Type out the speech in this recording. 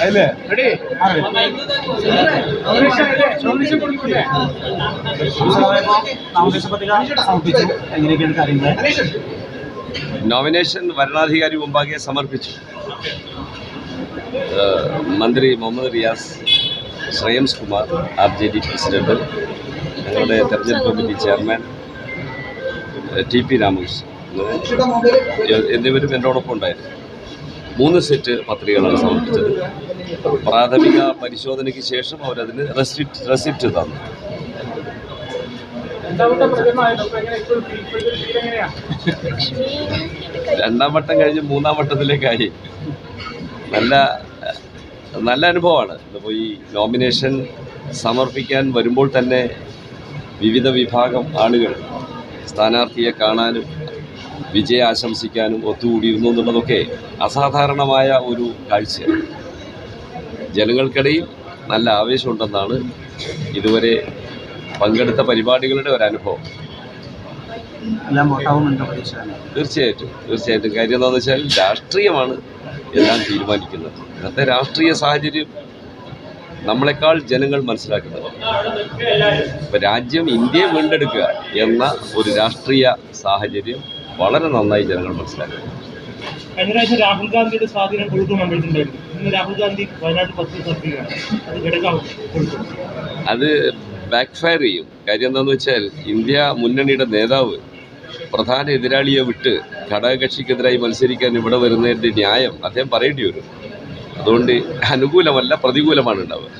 അതില്ലേ ready? Nomination വരണാധികാരി മുമ്പാകെ സമർപ്പിച്ചു. മന്ത്രി Muhammad Riyas Shreyams Kumar R J D president ഞങ്ങളുടെ തെരഞ്ഞെടുപ്പ് committee chairman T P Ramakrishnan എന്നിവരും എന്നോടൊപ്പം ഉണ്ടായിരുന്നു. മൂന്ന് സെറ്റ് പത്രികകളാണ് സമർപ്പിച്ചത്. പ്രാഥമിക പരിശോധനയ്ക്ക് ശേഷം അവരതിന് റെസിപ്റ്റ് റെസിപ്റ്റ് തന്നു. രണ്ടാം വട്ടം കഴിഞ്ഞ് മൂന്നാം വട്ടത്തിലേക്കായി. നല്ല നല്ല അനുഭവമാണ്. ഇപ്പോൾ ഈ നോമിനേഷൻ സമർപ്പിക്കാൻ വരുമ്പോൾ തന്നെ വിവിധ വിഭാഗം ആളുകൾ സ്ഥാനാർത്ഥിയെ കാണാനും വിജയം ആശംസിക്കാനും ഒത്തുകൂടിയിരുന്നു എന്നുള്ളതൊക്കെ അസാധാരണമായ ഒരു കാഴ്ചയാണ്. ജനങ്ങൾക്കിടയിൽ നല്ല ആവേശമുണ്ടെന്നാണ് ഇതുവരെ പങ്കെടുത്ത പരിപാടികളുടെ ഒരു അനുഭവം എല്ലാം വോട്ടാവുന്നുണ്ടോ പ്രതീക്ഷ തീർച്ചയായിട്ടും തീർച്ചയായിട്ടും. കാര്യം എന്താണെന്ന് വെച്ചാൽ രാഷ്ട്രീയമാണ് എല്ലാം തീരുമാനിക്കുന്നത്. ഇന്നത്തെ രാഷ്ട്രീയ സാഹചര്യം നമ്മളെക്കാൾ ജനങ്ങൾ മനസ്സിലാക്കുന്നത് ഇപ്പം രാജ്യം ഇന്ത്യയെ വീണ്ടെടുക്കുക എന്ന ഒരു രാഷ്ട്രീയ സാഹചര്യം വളരെ നന്നായി ജനങ്ങൾ മനസ്സിലാക്കി. കഴിഞ്ഞ പ്രാവശ്യം രാഹുൽ ഗാന്ധിയുടെ സ്വാധീനം കൊടുക്കും മണ്ഡലത്തിലുണ്ടായിരുന്നു ഇന്ന് രാഹുൽ ഗാന്ധി പത്ത് അത് കിടക്കാം അത് ബാക്ക് ഫയർ ചെയ്യും. കാര്യം എന്താണെന്ന് വെച്ചാൽ ഇന്ത്യ മുന്നണിയുടെ നേതാവ് പ്രധാന എതിരാളിയെ വിട്ട് ഘടകകക്ഷിക്കെതിരായി മത്സരിക്കാൻ ഇവിടെ വരുന്നതിന്റെ ന്യായം അദ്ദേഹം പറയേണ്ടി വരും. അതുകൊണ്ട് അനുകൂലമല്ല പ്രതികൂലമാണ് ഉണ്ടാവുക.